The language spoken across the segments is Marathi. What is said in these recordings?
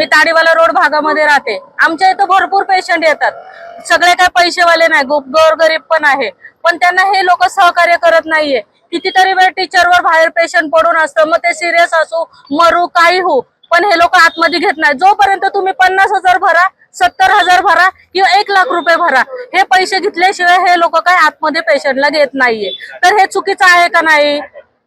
मी ताडीवाला रोड भागामध्ये राहते. आमच्या इथं भरपूर पेशंट येतात. सगळे काय पैसेवाले नाही गोरगरीब पण आहे. पण त्यांना हे लोक सहकार्य करत नाहीये. कितीतरी वेळ टीचरवर बाहेर पेशंट पडून असतं मग ते सिरियस असू मरू काही हो पण हे लोक आतमध्ये घेत नाही. जोपर्यंत तुम्ही पन्नास हजार भरा सत्तर हजार भरा किंवा एक लाख रुपये भरा हे पैसे घेतल्याशिवाय हे लोक काय आतमध्ये पेशंटला घेत नाहीये. तर हे चुकीचं आहे का नाही?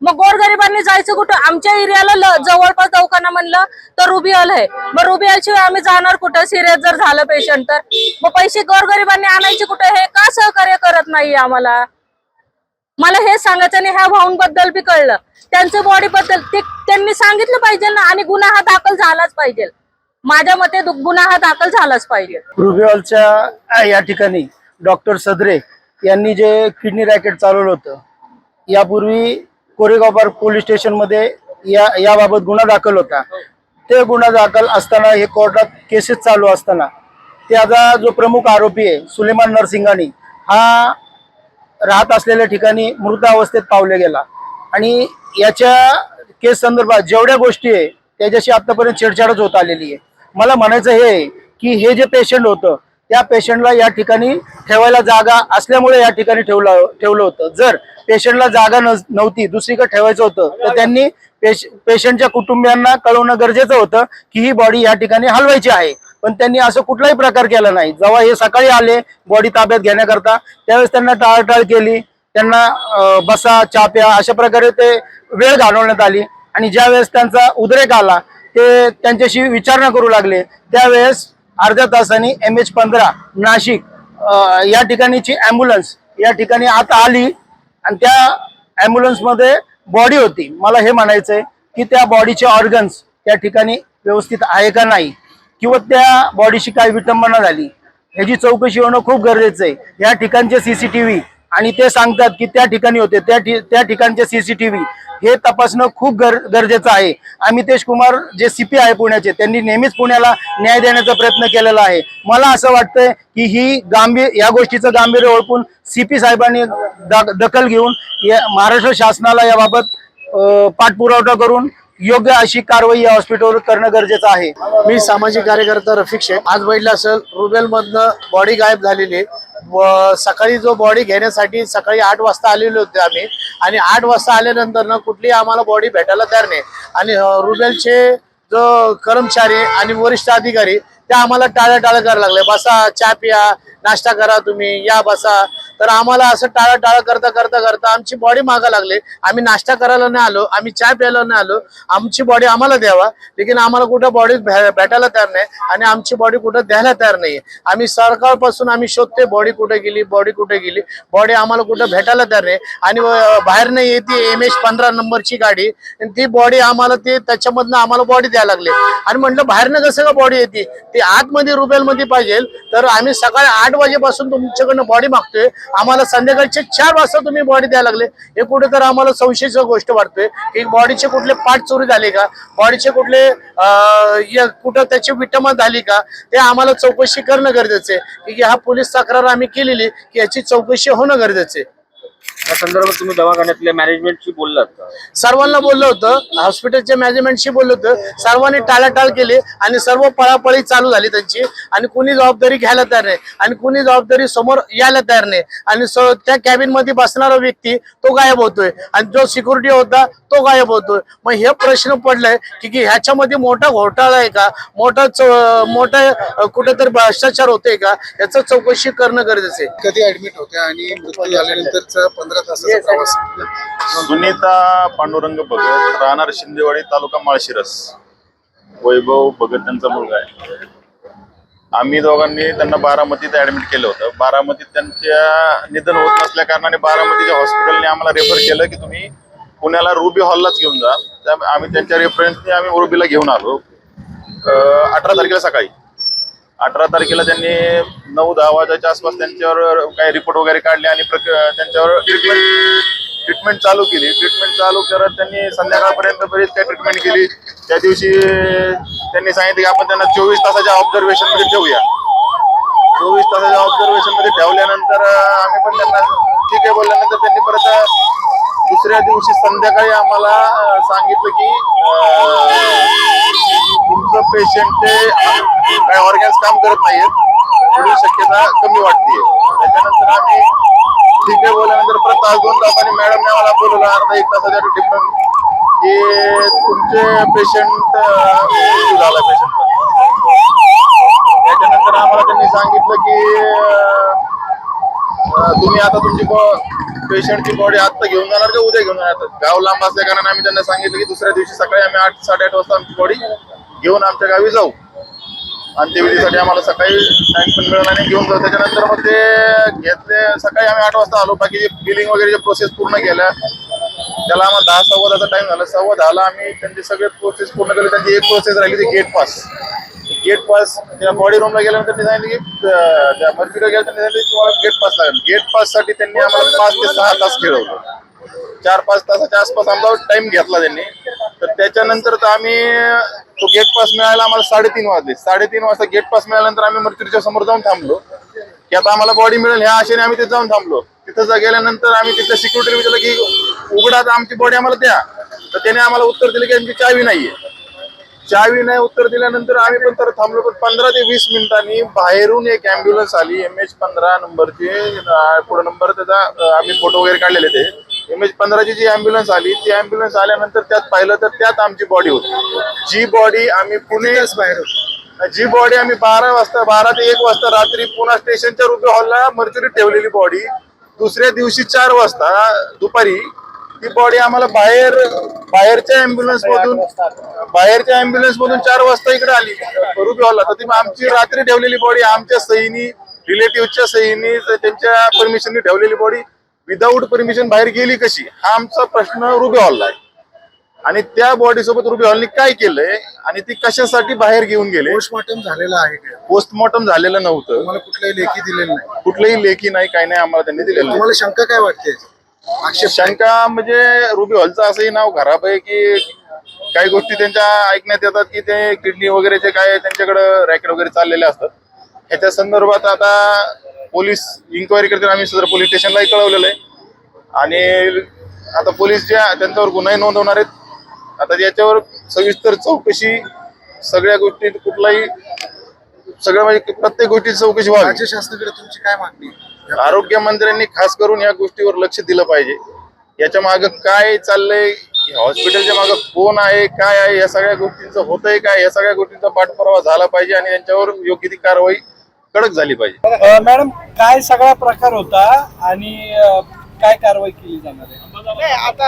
मग गोरगरिबांनी जायचं कुठं? आमच्या एरियाला ल- जवळपास दवाखाना म्हणलं तर रुबियल आहे. मग रुबियल शिवाय आम्ही जाणार कुठं? सिरियस जर झालं पेशंट तर. मग पैसे गोरगरिबांनी आणायचे कुठं? हे का सहकार्य करत नाही आम्हाला? मला हे सांगायचं आणि ह्या भाऊंबद्दल बी कळलं. त्यांच्या बॉडी बद्दल ते त्यांनी सांगितलं पाहिजे ना आणि गुन्हा हा दाखल झालाच पाहिजे. माझ्या मते गुन्हा हा दाखल झालाच पाहिजे. रुबिऑलच्या या ठिकाणी डॉक्टर सदरे यांनी जे किडनी रॅकेट चालवलं होतं यापूर्वी कोरेगाव पार्क पोलीस स्टेशनमध्ये या याबाबत गुन्हा दाखल होता. ते गुन्हा दाखल असताना हे कोर्टात केसेस चालू असताना त्याचा जो प्रमुख आरोपी आहे सुलेमान नरसिंगानी हा राहत असलेल्या ठिकाणी मृत अवस्थेत पावले गेला. आणि याच्या केस संदर्भात जेवढ्या गोष्टी आहे त्याच्याशी आतापर्यंत छेडछाडच होत आलेली आहे. मला म्हणायचं हे आहे की हे जे पेशंट होतं त्या पेशंटला या ठिकाणी ठेवायला जागा असल्यामुळे या ठिकाणी ठेवलं ठेवलं होतं. जर पेशंटला जागा नव्हती दुसरीकडे ठेवायचं होतं तर त्यांनी पेश पेशंटच्या कुटुंबियांना कळवणं गरजेचं होतं की ही बॉडी या ठिकाणी हलवायची आहे. पण त्यांनी असं कुठलाही प्रकार केला नाही. जेव्हा हे सकाळी आले बॉडी ताब्यात घेण्याकरता त्यावेळेस त्यांना टाळाटाळ केली त्यांना बसा चाप्या अशा प्रकारे ते वेळ घालवण्यात आली. आणि ज्यावेळेस त्यांचा उद्रेक आला ते त्यांच्याशी विचारणा करू लागले. त्यावेळेस अर्ध्या तासांनी एम एच पंधरा नाशिक या ठिकाणीची ॲम्ब्युलन्स या ठिकाणी आता आली आणि त्या ॲम्ब्युलन्समध्ये बॉडी होती. मला हे म्हणायचंय की त्या बॉडीचे ऑर्गन्स त्या ठिकाणी व्यवस्थित आहे का नाही? किंवा त्या बॉडीशी काय विटंबना झाली? ह्याची चौकशी होणं खूप गरजेचं आहे. या ठिकाणचे सीसीटीव्ही आणि ते सांगतात की त्या ठिकाणी होते त्या त्या ठिकाणचे सीसीटीव्ही हे तपासणं खूप गर गरजेचं आहे. अमितेश कुमार जे सीपी आहे पुण्याचे त्यांनी नेहमीच पुण्याला न्याय देण्याचा प्रयत्न केलेला आहे. मला असं वाटतंय की ही गांभीर या गोष्टीचं गांभीर्य ओळखून सीपी साहेबांनी दखल घेऊन या महाराष्ट्र शासनाला याबाबत पाठपुरावठा करून योग्य अशी कारवाई या हॉस्पिटलवर करणं गरजेचं आहे. मी सामाजिक कार्यकर्ता रफिक शेख. आज बैठला असेल रुबेलमधनं बॉडी गायब झालेली आहे. सकाळी जो बॉडी घेण्यासाठी सकाळी आठ वाजता आलेले होते आम्ही. आणि आठ वाजता आल्यानंतर ना कुठली आम्हाला बॉडी भेटायला तयार नाही. आणि रुबेलचे जो कर्मचारी आणि वरिष्ठ अधिकारी ते आम्हाला टाळ्या टाळ्या करायला लागले. बसा चहा पिया नाश्ता करा तुम्ही या बसा. तर आम्हाला असं टाळा टाळा करता करता करता आमची बॉडी मागा लागली. आम्ही नाश्ता करायला नाही आलो आम्ही चाय प्यायला नाही आलो. आमची बॉडी आम्हाला द्यावा. लेकिन आम्हाला कुठं बॉडी भेटायला तयार नाही आणि आमची बॉडी कुठं द्यायला तयार नाही आम्ही सरकारपासून आम्ही शोधते बॉडी कुठे गेली बॉडी कुठे गेली. बॉडी आम्हाला कुठं भेटायला तयार नाही. आणि बाहेर नाही येते एम एच पंधरा नंबरची गाडी. आणि ती बॉडी आम्हाला ते त्याच्यामधनं आम्हाला बॉडी द्यायला लागले. आणि म्हटलं बाहेरनं कसं का बॉडी येते? ती आतमध्ये रुपयामध्ये पाहिजे. तर आम्ही सकाळी आठ वाजेपासून तुमच्याकडनं बॉडी मागतोय. आम्हाला संध्याकाळचे चार वाजता तुम्ही बॉडी द्यायला लागले. हे कुठे तर आम्हाला संशयच गोष्ट वाटतोय की बॉडीचे कुठले पाठ चोरी झाले का? बॉडीचे कुठले कुठं त्याची विटमा झाली का? ते आम्हाला चौकशी करणं गरजेचं आहे. की हा पोलीस तक्रार आम्ही केलेली की याची चौकशी होणं गरजेचं आहे. या संदर्भात तुम्ही दवाखान्यातल्या मॅनेजमेंटशी बोललात का? सर्वांना बोललं होतं हॉस्पिटलच्या मॅनेजमेंटशी बोललं होतं. सर्वांनी टाळाटाळ केली आणि सर्व पळापळी चालू झाली त्यांची. आणि कुणी जबाबदारी घ्यायला तयार नाही. आणि कुणी जबाबदारी समोर यायला तयार नाही. आणि स- त्या कॅबिनमध्ये बसणारा व्यक्ती तो गायब होतोय. आणि जो सिक्युरिटी होता तो गायब होतोय. मग हे प्रश्न पडलाय की की ह्याच्यामध्ये मोठा घोटाळा आहे का? मोठा चौ- मोठा कुठेतरी भ्रष्टाचार होतोय का? याचं चौकशी करणं गरजेचं आहे. कधी ऍडमिट होत्या आणि मृत्यू झाल्यानंतरचा पंधरा तासाचा प्रवास. सुनीता पांडुरंग भगत राहणार शिंदेवाडी तालुका माळशिरस वैभव भगत त्यांचा मुलगा आहे. आम्ही दोघांनी त्यांना बारामतीत ऍडमिट केलं होतं. बारामतीत त्यांच्या निधन होत नसल्या कारणाने बारामतीच्या हॉस्पिटलने आम्हाला रेफर केलं की तुम्ही पुण्याला रुबी हॉललाच घेऊन जा. आम्ही त्यांच्या रेफरन्सने आम्ही रुबीला घेऊन आलो. अठरा तारखेला सकाळी. अठरा तारखेला त्यांनी नऊ दहा वाजाच्या आसपास त्यांच्यावर काही रिपोर्ट वगैरे काढले आणि प्रक- त्यांच्यावर ट्रीटमेंट ट्रीटमेंट चालू केली. ट्रीटमेंट चालू करत त्यांनी संध्याकाळपर्यंत बरीच काही ट्रीटमेंट केली. त्या दिवशी त्यांनी सांगितलं की आपण त्यांना चोवीस तासाच्या ऑब्झर्वेशनमध्ये ठेवूया. चोवीस तासाच्या ऑब्झर्वेशनमध्ये ठेवल्यानंतर आम्ही पण त्यांना ठीक आहे बोलल्यानंतर त्यांनी परत दुसऱ्या दिवशी संध्याकाळी आम्हाला सांगितलं की तुमचं पेशंटचे काही ऑर्गन्स काम करत नाहीत थोडी शक्यता कमी वाटते त्याच्यानंतर आम्ही ठीक आहे बोलल्यानंतर परत तास दोन तासांनी मॅडमने आम्हाला बोलवलं अर्धा एक तासाच्या डिफरंट की तुमचे पेशंट झाला पेशंट त्याच्यानंतर आम्हाला त्यांनी सांगितलं की तुम्ही आता तुमची पेशंटची बॉडी आता घेऊन जाणार का उद्या घेऊन जाणार? गाव लांब असल्या कारण आम्ही त्यांना सांगितलं की दुसऱ्या दिवशी सकाळी आम्ही आठ साडेआठ वाजता आमची बॉडी घेऊन आमच्या गावी जाऊ. अंत्यविधीसाठी आम्हाला सकाळी टाइम पण मिळाला नाही. घेऊन जाऊ. त्याच्यानंतर मग ते घेतले. सकाळी आम्ही आठ वाजता आलो. बाकी बिलिंग वगैरे प्रोसेस पूर्ण केल्या त्याला आम्हाला दहा सव्वा दहाचा टाइम झाला. सव्वा दहाला आम्ही त्यांची सगळे प्रोसेस पूर्ण केली. त्यांची एक प्रोसेस राहिली ती गेट पास गेट पास त्या बॉडी रूमला गेल्यानंतर त्यांनी सांगितलं की त्या मर्जीला गेल्या त्यांनी सांगितलं की तुम्हाला गेट पास लागेल. गेट पाससाठी त्यांनी आम्हाला पाच ते सहा तास खेळवलं. चार पाच तासाच्या आसपास आमचा टाइम घेतला त्यांनी. तर त्याच्यानंतर तर आम्ही तो गेट पास मिळायला आम्हाला साडेतीन वाजले. साडेतीन वाजता गेट पास मिळाल्यानंतर आम्ही मर्चुरीच्या समोर जाऊन थांबलो. की आता आम्हाला बॉडी मिळेल ह्या आशेने आम्ही तिथे जाऊन थांबलो. तिथं गेल्यानंतर आम्ही तिथल्या सिक्युरिटी विचारलं की उघडा आमची बॉडी आम्हाला द्या. तर त्याने आम्हाला उत्तर दिले की आमची चावी नाहीये. चावी नाही उत्तर दिल्यानंतर आम्ही पण तर थांबलो. पण पंधरा ते वीस मिनिटांनी बाहेरून एक अँब्युलन्स आली. एम एच पंधरा नंबरची पुढे नंबर त्याचा आम्ही फोटो वगैरे काढलेले ते. एम एच पंधराची जी अँब्युलन्स आली ती अँब्युलन्स आल्यानंतर त्यात पाहिलं तर त्यात आमची बॉडी होती. जी बॉडी आम्ही पुणे बाहेर जी बॉडी आम्ही बारा वाजता बारा ते एक वाजता रात्री पुन्हा स्टेशनच्या रुपये हॉलला मर्चुरी ठेवलेली बॉडी दुसऱ्या दिवशी चार वाजता दुपारी ती बॉडी आम्हाला बाहेर बाहेरच्या अँब्युलन्स मधून बाहेरच्या अँब्युलन्स मधून चार वाजता इकडे आली रुपये हॉलला. तर ती आमची रात्री ठेवलेली बॉडी आमच्या सहीनी रिलेटिव्हच्या सहीनी त्यांच्या परमिशननी ठेवलेली बॉडी विदाऊट परमिशन बाहेर गेली कशी? हा आमचा प्रश्न रुबे हॉलला आहे. आणि त्या बॉडी सोबत रुबी हॉलनी काय केलंय? आणि ती कशासाठी बाहेर घेऊन गेले? पोस्टमॉर्टम झालेलं आहे का? पोस्टमॉर्टम झालेलं नव्हतं. तुम्हाला कुठल्याही लेखी दिलेली नाही. कुठलंही लेखी नाही काही नाही आम्हाला त्यांनी दिलेलं नाही. तुम्हाला शंका काय वाटते? आक्षेप शंका म्हणजे रुबी हॉलचं असंही नाव खराब आहे की काही गोष्टी त्यांच्या ऐकण्यात येतात की ते किडनी वगैरेचे काय त्यांच्याकडे रॅकेट वगैरे चाललेले असतात. ह्याच्या संदर्भात आता पोलीस इन्क्वायरी करतील आम्ही सदर पोलीस स्टेशनलाही कळवलेलं आहे. आणि आता पोलीस ज्या त्यांच्यावर गुन्हाही नोंदवणार आहेत. आता याच्यावर सविस्तर चौकशी सगळ्या गोष्टी कुठलाही सगळ्या म्हणजे प्रत्येक गोष्टीची चौकशी व्हावी. राज्य शासनाकडे तुमची काय मागणी? आरोग्य मंत्र्यांनी खास करून या गोष्टीवर लक्ष दिलं पाहिजे. याच्या माग काय चाललंय हॉस्पिटलच्या माग कोण आहे काय आहे या सगळ्या गोष्टींचं होतंय काय? या सगळ्या गोष्टींचा पाठपुरावा झाला पाहिजे आणि यांच्यावर योग्य ती कारवाई कडक झाली पाहिजे. मॅडम काय सगळा प्रकार होता आणि काय कारवाई केली जाणार आहे? नाही आता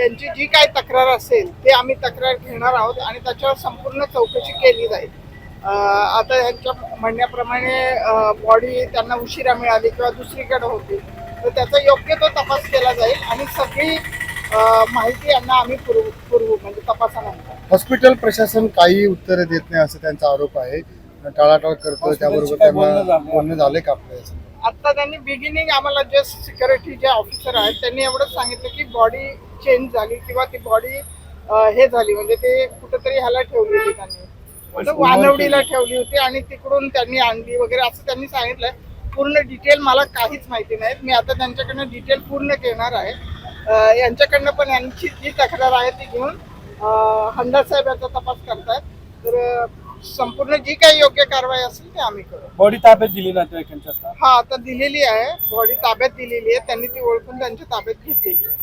यांची जी काही तक्रार असेल ते आम्ही तक्रार घेणार आहोत आणि त्याच्यावर संपूर्ण चौकशी केली जाईल. आता यांच्या म्हणण्याप्रमाणे बॉडी त्यांना उशिरा मिळाली किंवा दुसरीकडे होती तर त्याचा योग्य तो तपास केला जाईल आणि सगळी माहिती यांना आम्ही पुरवू पुरवू म्हणजे तपासानंतर. हॉस्पिटल प्रशासन काही उत्तरं देत नाही असं त्यांचा आरोप आहे. टाळाटाळ करतो त्याबरोबर त्यांना झालं? बोलणं झाले का आपल्या आता त्यांनी बिगिनिंग आम्हाला जे सिक्युरिटी जे ऑफिसर आहेत त्यांनी एवढंच सांगितलं की बॉडी चेंज झाली किंवा ती बॉडी हे झाली. म्हणजे ते कुठेतरी ह्याला ठेवली होती त्यांनी. कुठं वानवडीला ठेवली होती आणि तिकडून त्यांनी आणली वगैरे असं त्यांनी सांगितलंय. पूर्ण डिटेल मला काहीच माहिती नाही मी आता त्यांच्याकडनं डिटेल पूर्ण घेणार आहे. यांच्याकडनं पण यांची जी तक्रार आहे ती घेऊन हंडा साहेब याचा तपास करतायत. तर संपूर्ण जी काही योग्य कारवाई असेल ते आम्ही करू. बॉडी ताब्यात दिली नातेवाईकांच्या आता हा आता दिलेली आहे. बॉडी ताब्यात दिलेली आहे. त्यांनी ती ओळखून त्यांच्या ताब्यात घेतलेली आहे.